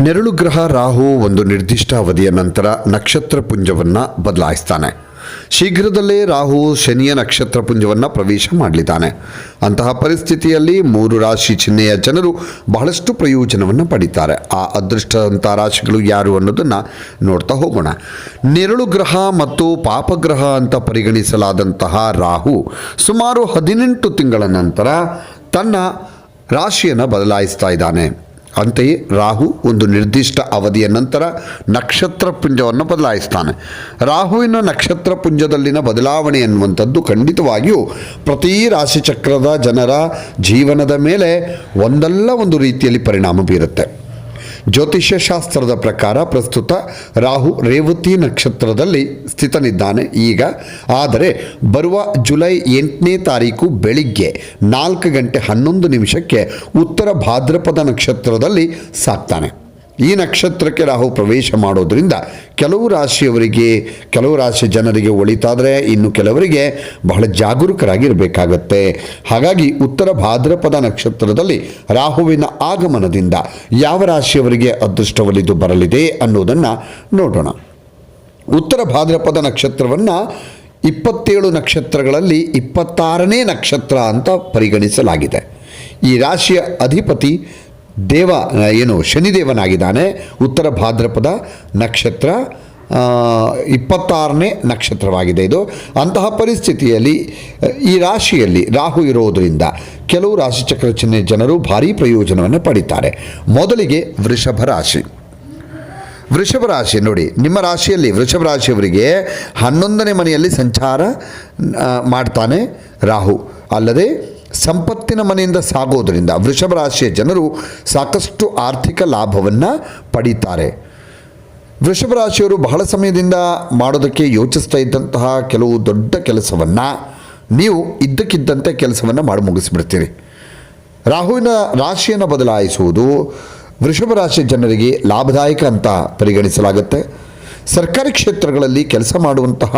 ನೆರಳು ಗ್ರಹ ರಾಹು ಒಂದು ನಿರ್ದಿಷ್ಟ ಅವಧಿಯ ನಂತರ ನಕ್ಷತ್ರ ಪುಂಜವನ್ನು ಬದಲಾಯಿಸ್ತಾನೆ. ಶೀಘ್ರದಲ್ಲೇ ರಾಹು ಶನಿಯ ನಕ್ಷತ್ರ ಪುಂಜವನ್ನು ಪ್ರವೇಶ ಮಾಡಲಿದ್ದಾನೆ. ಅಂತಹ ಪರಿಸ್ಥಿತಿಯಲ್ಲಿ ಮೂರು ರಾಶಿ ಚಿಹ್ನೆಯ ಜನರು ಬಹಳಷ್ಟು ಪ್ರಯೋಜನವನ್ನು ಪಡೀತಾರೆ. ಆ ಅದೃಷ್ಟವಂತ ರಾಶಿಗಳು ಯಾರು ಅನ್ನೋದನ್ನು ನೋಡ್ತಾ ಹೋಗೋಣ. ನೆರಳು ಗ್ರಹ ಮತ್ತು ಪಾಪಗ್ರಹ ಅಂತ ಪರಿಗಣಿಸಲಾದಂತಹ ರಾಹು ಸುಮಾರು ಹದಿನೆಂಟು ತಿಂಗಳ ನಂತರ ತನ್ನ ರಾಶಿಯನ್ನು ಬದಲಾಯಿಸ್ತಾ ಇದ್ದಾನೆ. ಅಂತೆಯೇ ರಾಹು ಒಂದು ನಿರ್ದಿಷ್ಟ ಅವಧಿಯ ನಂತರ ನಕ್ಷತ್ರ ಪುಂಜವನ್ನು ಬದಲಾಯಿಸ್ತಾನೆ. ರಾಹುವಿನ ನಕ್ಷತ್ರ ಪುಂಜದಲ್ಲಿನ ಬದಲಾವಣೆ ಎನ್ನುವಂಥದ್ದು ಖಂಡಿತವಾಗಿಯೂ ಪ್ರತಿ ರಾಶಿಚಕ್ರದ ಜನರ ಜೀವನದ ಮೇಲೆ ಒಂದಲ್ಲ ಒಂದು ರೀತಿಯಲ್ಲಿ ಪರಿಣಾಮ ಬೀರುತ್ತೆ. ಜ್ಯೋತಿಷ್ಯ ಶಾಸ್ತ್ರದ ಪ್ರಕಾರ ಪ್ರಸ್ತುತ ರಾಹು ರೇವತಿ ನಕ್ಷತ್ರದಲ್ಲಿ ಸ್ಥಿತನಿದ್ದಾನೆ ಈಗ. ಆದರೆ ಬರುವ ಜುಲೈ ಎಂಟನೇ ತಾರೀಕು ಬೆಳಿಗ್ಗೆ ನಾಲ್ಕು ಗಂಟೆ ಹನ್ನೊಂದು ನಿಮಿಷಕ್ಕೆ ಉತ್ತರ ಭಾದ್ರಪದ ನಕ್ಷತ್ರದಲ್ಲಿ ಸಾಕ್ತಾನೆ. ಈ ನಕ್ಷತ್ರಕ್ಕೆ ರಾಹು ಪ್ರವೇಶ ಮಾಡೋದ್ರಿಂದ ಕೆಲವು ರಾಶಿಯವರಿಗೆ, ಕೆಲವು ರಾಶಿ ಜನರಿಗೆ ಒಳಿತಾದರೆ ಇನ್ನು ಕೆಲವರಿಗೆ ಬಹಳ ಜಾಗರೂಕರಾಗಿರಬೇಕಾಗತ್ತೆ. ಹಾಗಾಗಿ ಉತ್ತರ ಭಾದ್ರಪದ ನಕ್ಷತ್ರದಲ್ಲಿ ರಾಹುವಿನ ಆಗಮನದಿಂದ ಯಾವ ರಾಶಿಯವರಿಗೆ ಅದೃಷ್ಟ ಒಲಿದು ಬರಲಿದೆ ಅನ್ನೋದನ್ನು ನೋಡೋಣ. ಉತ್ತರ ಭಾದ್ರಪದ ನಕ್ಷತ್ರವನ್ನು ಇಪ್ಪತ್ತೇಳು ನಕ್ಷತ್ರಗಳಲ್ಲಿ ಇಪ್ಪತ್ತಾರನೇ ನಕ್ಷತ್ರ ಅಂತ ಪರಿಗಣಿಸಲಾಗಿದೆ. ಈ ರಾಶಿಯ ಅಧಿಪತಿ ದೇವ ಏನು, ಶನಿದೇವನಾಗಿದ್ದಾನೆ. ಉತ್ತರ ಭಾದ್ರಪದ ನಕ್ಷತ್ರ ಇಪ್ಪತ್ತಾರನೇ ನಕ್ಷತ್ರವಾಗಿದೆ ಇದು. ಅಂತಹ ಪರಿಸ್ಥಿತಿಯಲ್ಲಿ ಈ ರಾಶಿಯಲ್ಲಿ ರಾಹು ಇರೋದರಿಂದ ಕೆಲವು ರಾಶಿಚಕ್ರ ಚಿಹ್ನೆ ಜನರು ಭಾರೀ ಪ್ರಯೋಜನವನ್ನು ಪಡಿತಾರೆ. ಮೊದಲಿಗೆ ವೃಷಭ ರಾಶಿ. ವೃಷಭ ರಾಶಿ ನೋಡಿ, ನಿಮ್ಮ ರಾಶಿಯಲ್ಲಿ ವೃಷಭ ರಾಶಿಯವರಿಗೆ ಹನ್ನೊಂದನೇ ಮನೆಯಲ್ಲಿ ಸಂಚಾರ ಮಾಡ್ತಾನೆ ರಾಹು. ಅಲ್ಲದೆ ಸಂಪತ್ತಿನ ಮನೆಯಿಂದ ಸಾಗೋದರಿಂದ ವೃಷಭ ರಾಶಿಯ ಜನರು ಸಾಕಷ್ಟು ಆರ್ಥಿಕ ಲಾಭವನ್ನು ಪಡೀತಾರೆ. ವೃಷಭ ರಾಶಿಯವರು ಬಹಳ ಸಮಯದಿಂದ ಮಾಡೋದಕ್ಕೆ ಯೋಚಿಸ್ತಾ ಇದ್ದಂತಹ ಕೆಲವು ದೊಡ್ಡ ಕೆಲಸವನ್ನು ನೀವು ಇದ್ದಕ್ಕಿದ್ದಂತೆ ಕೆಲಸವನ್ನು ಮಾಡಿ ಮುಗಿಸಿಬಿಡ್ತೀರಿ. ರಾಹುವಿನ ರಾಶಿಯನ್ನು ಬದಲಾಯಿಸುವುದು ವೃಷಭ ರಾಶಿ ಜನರಿಗೆ ಲಾಭದಾಯಕ ಅಂತ ಪರಿಗಣಿಸಲಾಗುತ್ತೆ. ಸರ್ಕಾರಿ ಕ್ಷೇತ್ರಗಳಲ್ಲಿ ಕೆಲಸ ಮಾಡುವಂತಹ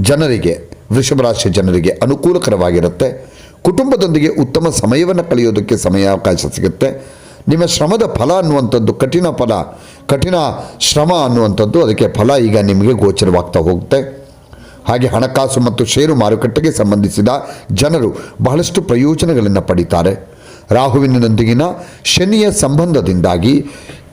ಜನರಿಗೆ, ವೃಷಭ ರಾಶಿ ಜನರಿಗೆ ಅನುಕೂಲಕರವಾಗಿರುತ್ತೆ. ಕುಟುಂಬದೊಂದಿಗೆ ಉತ್ತಮ ಸಮಯವನ್ನು ಕಳೆಯೋದಕ್ಕೆ ಸಮಯಾವಕಾಶ ಸಿಗುತ್ತೆ. ನಿಮ್ಮ ಶ್ರಮದ ಫಲ ಅನ್ನುವಂಥದ್ದು ಕಠಿಣ ಫಲ. ಕಠಿಣ ಶ್ರಮ ಅನ್ನುವಂಥದ್ದು ಅದಕ್ಕೆ ಫಲ ಈಗ ನಿಮಗೆ ಗೋಚರವಾಗ್ತಾ ಹೋಗುತ್ತೆ. ಹಾಗೆ ಹಣಕಾಸು ಮತ್ತು ಷೇರು ಮಾರುಕಟ್ಟೆಗೆ ಸಂಬಂಧಿಸಿದ ಜನರು ಬಹಳಷ್ಟು ಪ್ರಯೋಜನಗಳನ್ನು ಪಡೀತಾರೆ. ರಾಹುವಿನೊಂದಿಗಿನ ಶನಿಯ ಸಂಬಂಧದಿಂದಾಗಿ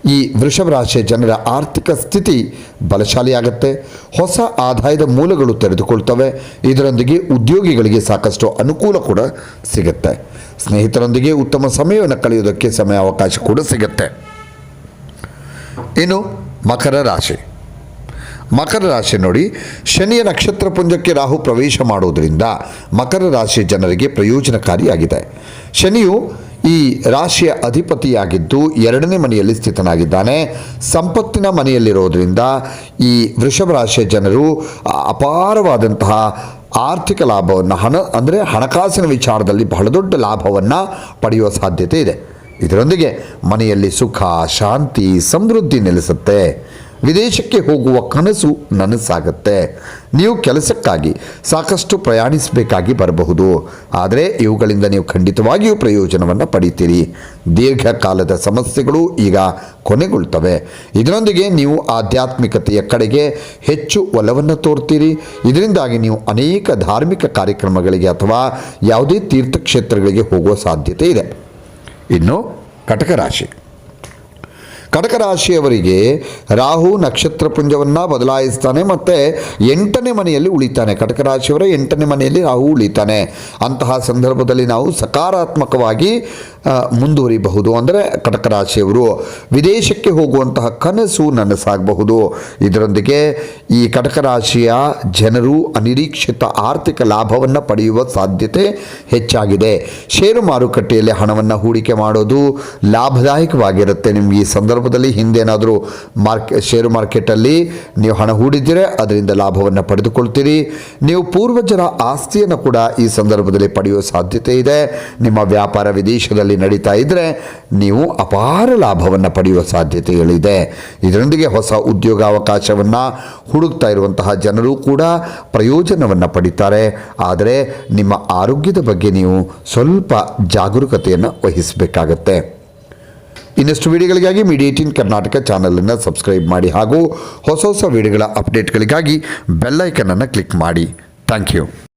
ಈ ವೃಷಭ ರಾಶಿಯ ಜನರ ಆರ್ಥಿಕ ಸ್ಥಿತಿ ಬಲಶಾಲಿಯಾಗುತ್ತೆ. ಹೊಸ ಆದಾಯದ ಮೂಲಗಳು ತೆರೆದುಕೊಳ್ತವೆ. ಇದರೊಂದಿಗೆ ಉದ್ಯೋಗಿಗಳಿಗೆ ಸಾಕಷ್ಟು ಅನುಕೂಲ ಕೂಡ ಸಿಗುತ್ತೆ. ಸ್ನೇಹಿತರೊಂದಿಗೆ ಉತ್ತಮ ಸಮಯವನ್ನು ಕಳೆಯೋದಕ್ಕೆ ಸಮಯಾವಕಾಶ ಕೂಡ ಸಿಗುತ್ತೆ. ಇನ್ನು ಮಕರ ರಾಶಿ. ಮಕರ ರಾಶಿ ನೋಡಿ, ಶನಿಯ ನಕ್ಷತ್ರ ಪುಂಜಕ್ಕೆ ರಾಹು ಪ್ರವೇಶ ಮಾಡುವುದರಿಂದ ಮಕರ ರಾಶಿ ಜನರಿಗೆ ಪ್ರಯೋಜನಕಾರಿಯಾಗಿದೆ. ಶನಿಯು ಈ ರಾಶಿಯ ಅಧಿಪತಿಯಾಗಿದ್ದು ಎರಡನೇ ಮನೆಯಲ್ಲಿ ಸ್ಥಿತನಾಗಿದ್ದಾನೆ. ಸಂಪತ್ತಿನ ಮನೆಯಲ್ಲಿರೋದ್ರಿಂದ ಈ ವೃಷಭ ರಾಶಿಯ ಜನರು ಅಪಾರವಾದಂತಹ ಆರ್ಥಿಕ ಲಾಭವನ್ನು, ಹಣ ಅಂದರೆ ಹಣಕಾಸಿನ ವಿಚಾರದಲ್ಲಿ ಬಹಳ ದೊಡ್ಡ ಲಾಭವನ್ನು ಪಡೆಯುವ ಸಾಧ್ಯತೆ ಇದೆ. ಇದರೊಂದಿಗೆ ಮನೆಯಲ್ಲಿ ಸುಖ, ಶಾಂತಿ, ಸಮೃದ್ಧಿ ನೆಲೆಸುತ್ತೆ. ವಿದೇಶಕ್ಕೆ ಹೋಗುವ ಕನಸು ನನಸಾಗುತ್ತೆ. ನೀವು ಕೆಲಸಕ್ಕಾಗಿ ಸಾಕಷ್ಟು ಪ್ರಯಾಣಿಸಬೇಕಾಗಿ ಬರಬಹುದು. ಆದರೆ ಇವುಗಳಿಂದ ನೀವು ಖಂಡಿತವಾಗಿಯೂ ಪ್ರಯೋಜನವನ್ನು ಪಡೀತೀರಿ. ದೀರ್ಘಕಾಲದ ಸಮಸ್ಯೆಗಳು ಈಗ ಕೊನೆಗೊಳ್ತವೆ. ಇದರೊಂದಿಗೆ ನೀವು ಆಧ್ಯಾತ್ಮಿಕತೆಯ ಕಡೆಗೆ ಹೆಚ್ಚು ಒಲವನ್ನು ತೋರ್ತೀರಿ. ಇದರಿಂದಾಗಿ ನೀವು ಅನೇಕ ಧಾರ್ಮಿಕ ಕಾರ್ಯಕ್ರಮಗಳಿಗೆ ಅಥವಾ ಯಾವುದೇ ತೀರ್ಥಕ್ಷೇತ್ರಗಳಿಗೆ ಹೋಗುವ ಸಾಧ್ಯತೆ ಇದೆ. ಇನ್ನು ಕಟಕ ರಾಶಿ ಕಟಕ ರಾಶಿಯವರಿಗೆ ರಾಹು ನಕ್ಷತ್ರ ಪುಂಜವನ್ನು ಬದಲಾಯಿಸ್ತಾನೆ ಮತ್ತು ಎಂಟನೇ ಮನೆಯಲ್ಲಿ ಉಳಿತಾನೆ. ಕಟಕ ರಾಶಿಯವರ ಎಂಟನೇ ಮನೆಯಲ್ಲಿ ರಾಹು ಉಳಿತಾನೆ. ಅಂತಹ ಸಂದರ್ಭದಲ್ಲಿ ನಾವು ಸಕಾರಾತ್ಮಕವಾಗಿ ಮುಂದುವರಿಬಹುದು. ಅಂದರೆ ಕಟಕ ರಾಶಿಯವರು, ವಿದೇಶಕ್ಕೆ ಹೋಗುವಂತಹ ಕನಸು ನನಸಾಗಬಹುದು. ಇದರೊಂದಿಗೆ ಈ ಕಟಕ ರಾಶಿಯ ಜನರು ಅನಿರೀಕ್ಷಿತ ಆರ್ಥಿಕ ಲಾಭವನ್ನು ಪಡೆಯುವ ಸಾಧ್ಯತೆ ಹೆಚ್ಚಾಗಿದೆ. ಷೇರು ಮಾರುಕಟ್ಟೆಯಲ್ಲಿ ಹಣವನ್ನು ಹೂಡಿಕೆ ಮಾಡೋದು ಲಾಭದಾಯಕವಾಗಿರುತ್ತೆ. ನಿಮಗೆ ಈ ಸಂದರ್ಭದಲ್ಲಿ ಹಿಂದೇನಾದರೂ ಮಾರ್ಕೆ, ಷೇರು ಮಾರ್ಕೆಟಲ್ಲಿ ನೀವು ಹಣ ಹೂಡಿದ್ದೀರೆ, ಅದರಿಂದ ಲಾಭವನ್ನು ಪಡೆದುಕೊಳ್ತೀರಿ. ನೀವು ಪೂರ್ವಜರ ಆಸ್ತಿಯನ್ನು ಕೂಡ ಈ ಸಂದರ್ಭದಲ್ಲಿ ಪಡೆಯುವ ಸಾಧ್ಯತೆ ಇದೆ. ನಿಮ್ಮ ವ್ಯಾಪಾರ ವಿದೇಶದಲ್ಲಿ ನಡೀತಾ ಇದ್ದರೆ ನೀವು ಅಪಾರ ಲಾಭವನ್ನು ಪಡೆಯುವ ಸಾಧ್ಯತೆಗಳಿದೆ. ಇದರೊಂದಿಗೆ ಹೊಸ ಉದ್ಯೋಗಾವಕಾಶವನ್ನು ಹುಡುಕ್ತಾ ಇರುವಂತಹ ಜನರು ಕೂಡ ಪ್ರಯೋಜನವನ್ನು ಪಡಿತಾರೆ. ಆದರೆ ನಿಮ್ಮ ಆರೋಗ್ಯದ ಬಗ್ಗೆ ನೀವು ಸ್ವಲ್ಪ ಜಾಗರೂಕತೆಯನ್ನು ವಹಿಸಬೇಕಾಗತ್ತೆ. ಇನ್ನಷ್ಟು ವಿಡಿಯೋಗಳಿಗಾಗಿ ಮೀಡಿಯೇಟಿನ್ ಕರ್ನಾಟಕ ಚಾನಲನ್ನು ಸಬ್ಸ್ಕ್ರೈಬ್ ಮಾಡಿ ಹಾಗೂ ಹೊಸ ಹೊಸ ವಿಡಿಯೋಗಳ ಅಪ್ಡೇಟ್ಗಳಿಗಾಗಿ ಬೆಲ್ಲೈಕನನ್ನು ಕ್ಲಿಕ್ ಮಾಡಿ. Thank you.